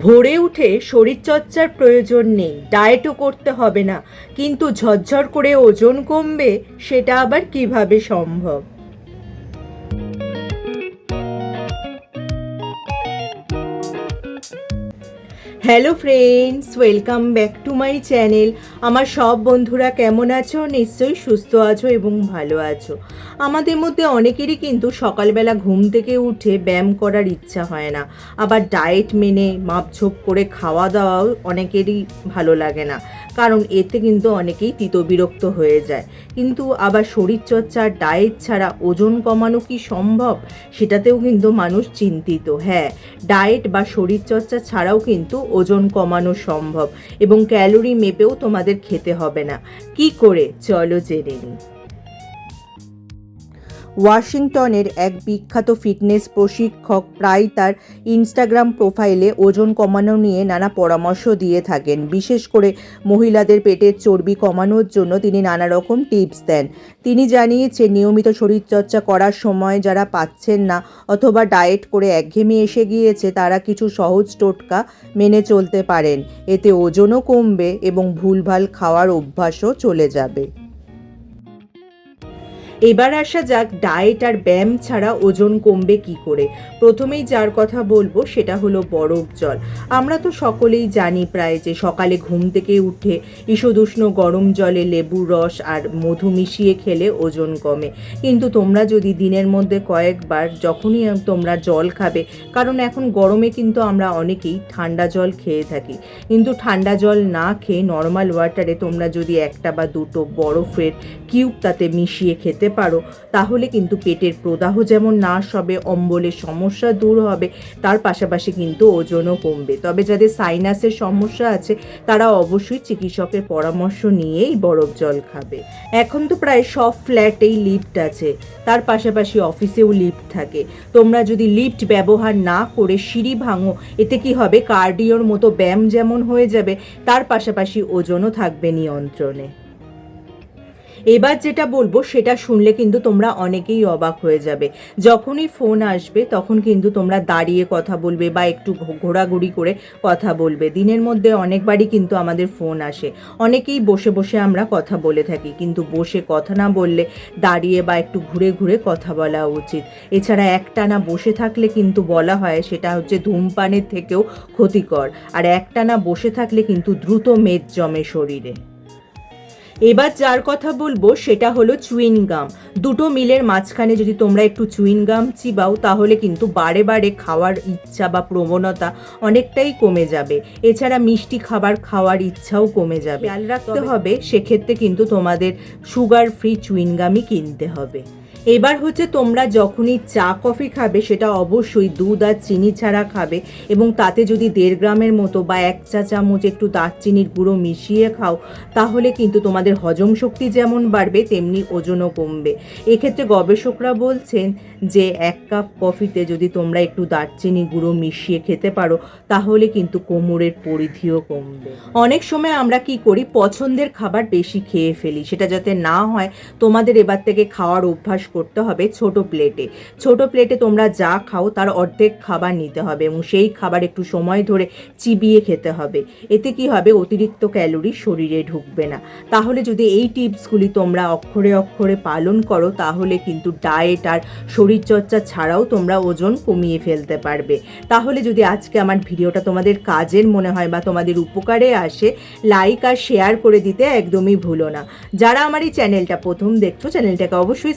ভোরে উঠে শরীরচর্চার প্রয়োজন নেই ডায়েটও করতে হবে না। কিন্তু ঝরঝর করে ওজন কমবে, সেটা আবার কীভাবে সম্ভব? Hello friends welcome back to my channel আমার সব বন্ধুরা কেমন আছো? নিশ্চয়ই সুস্থ আছো এবং ভালো আছো। আমাদের মধ্যে অনেকেরই কিন্তু সকালবেলা ঘুম থেকে উঠে ব্যায়াম করার ইচ্ছা হয় না। আবার ডায়েট মেনে মাপঝোপ করে খাওয়া দাওয়াও অনেকেরই ভালো লাগে না। কারণ এতে কিন্তু অনেকেই তিত বিরক্ত হয়ে যায়। কিন্তু আবার শরীরচর্চা ডায়েট ছাড়া ওজন কমানো কি সম্ভব? সেটাতেও কিন্তু মানুষ চিন্তিত। হ্যাঁ ডায়েট বা শরীরচর্চা ছাড়াও কিন্তু ওজন কমানো সম্ভব এবং ক্যালোরি মেপেও তোমাদের খেতে হবে না। কি করে? চলো জেনে নিই। ওয়াশিংটনের এক বিখ্যাত ফিটনেস প্রশিক্ষক প্রায় তার ইনস্টাগ্রাম প্রোফাইলে ওজন কমানো নিয়ে নানা পরামর্শ দিয়ে থাকেন। বিশেষ করে মহিলাদের পেটের চর্বি কমানোর জন্য তিনি নানা রকম টিপস দেন। তিনি জানিয়েছেন, নিয়মিত শরীরচর্চা করার সময় যারা পাচ্ছেন না অথবা ডায়েট করে একঘেয়েমি এসে গিয়েছে, তারা কিছু সহজ টোটকা মেনে চলতে পারেন। এতে ওজনও কমবে এবং ভুলভাল খাওয়ার অভ্যাসও চলে যাবে। এবার আসা যাক ডায়েট আর ব্যায়াম ছাড়া ওজন কমবে কি করে। প্রথমেই যার কথা বলব সেটা হলো বরফ জল আমরা তো সকলেই জানি প্রায় যে সকালে ঘুম থেকে উঠে ঈষদুষ্ণ গরম জলে লেবুর রস আর মধু মিশিয়ে খেলে ওজন কমে। কিন্তু তোমরা যদি দিনের মধ্যে কয়েকবার যখনই তোমরা জল খাবে, কারণ এখন গরমে কিন্তু আমরা অনেকেই ঠান্ডা জল খেয়ে থাকি। কিন্তু ঠান্ডা জল না খেয়ে নর্মাল ওয়াটারে তোমরা যদি একটা বা দুটো বরফের কিউব তাতে মিশিয়ে খেতে পারো, তাহলে কিন্তু পেটের প্রদাহ যেমন নাশ হবে, অম্বলের সমস্যা দূর হবে, তার পাশাপাশি কিন্তু ওজনও কমবে। তবে যাদের সাইনাসের সমস্যা আছে, তারা অবশ্যই চিকিৎসকের পরামর্শ নিয়েই বরফ জল খাবে। এখন তো প্রায় সব ফ্ল্যাটেই লিফট আছে, তার পাশাপাশি অফিসেও লিফট থাকে। তোমরা যদি লিফট ব্যবহার না করে সিঁড়ি ভাঙো, এতে কি হবে? কার্ডিওর মতো ব্যায়াম যেমন হয়ে যাবে, তার পাশাপাশি ওজনও থাকবে নিয়ন্ত্রণে। এবার যেটা বলব, সেটা শুনলে কিন্তু তোমরা অনেকেই অবাক হয়ে যাবে। যখনই ফোন আসবে, তখন কিন্তু তোমরা দাঁড়িয়ে কথা বলবে বা একটু ঘোরাঘুরি করে কথা বলবে। দিনের মধ্যে অনেকবারই কিন্তু আমাদের ফোন আসে। অনেকেই বসে বসে আমরা কথা বলে থাকি, কিন্তু বসে কথা না বললে দাঁড়িয়ে বা একটু ঘুরে ঘুরে কথা বলা উচিত। এছাড়া একটানা বসে থাকলে কিন্তু বলা হয়, সেটা হচ্ছে ধূমপানের থেকেও ক্ষতিকর। আর একটানা বসে থাকলে কিন্তু দ্রুত মেদ জমে শরীরে। এবার যার কথা বলব সেটা হলো চুইন গাম। দুটো মিলের মাঝখানে যদি তোমরা একটু চুইন গাম চিবাও তাহলে কিন্তু বারে বারে খাওয়ার ইচ্ছা বা প্রবণতা অনেকটাই কমে যাবে। এছাড়া মিষ্টি খাবার খাওয়ার ইচ্ছাও কমে যাবে। খেয়াল রাখতে হবে। সেক্ষেত্রে কিন্তু তোমাদের সুগার ফ্রি চুইন গামই কিনতে হবে। এবার হচ্ছে তোমরা যখনই চা, কফি খাবে, সেটা অবশ্যই দুধ আর চিনি ছাড়া খাবে এবং তাতে যদি দেড় গ্রামের মতো বা এক চা চামচ একটু দারচিনির গুঁড়ো মিশিয়ে খাও, তাহলে কিন্তু তোমাদের হজম শক্তি যেমন বাড়বে, তেমনি ওজনও কমবে। এক্ষেত্রে গবেষকরা বলছেন যে এক কাপ কফিতে যদি তোমরা একটু দারচিনি গুঁড়ো মিশিয়ে খেতে পারো, তাহলে কিন্তু কোমরের পরিধিও কমবে। অনেক সময় আমরা কি করি, পছন্দের খাবার বেশি খেয়ে ফেলি, সেটা যাতে না হয়, তোমাদের এবার থেকে খাওয়ার অভ্যাস করতে হবে ছোট প্লেটে ছোট প্লেটে তোমরা যা খাও তার অর্ধেক খাবার নিতে হবে এবং সেই খাবার একটু সময় ধরে চিবিয়ে খেতে হবে। এতে কি হবে? অতিরিক্ত ক্যালোরি শরীরে ঢুকবে না। তাহলে যদি এই টিপসগুলি তোমরা অক্ষরে অক্ষরে পালন করো, তাহলে কিন্তু ডায়েট আর শরীরচর্চা ছাড়াও তোমরা ওজন কমিয়ে ফেলতে পারবে। তাহলে যদি আজকে আমার ভিডিওটা তোমাদের কাজের মনে হয় বা তোমাদের উপকারে আসে লাইক আর শেয়ার করে দিতে একদমই ভুলো না। যারা আমার এই চ্যানেলটা প্রথম দেখছ চ্যানেলটাকে অবশ্যই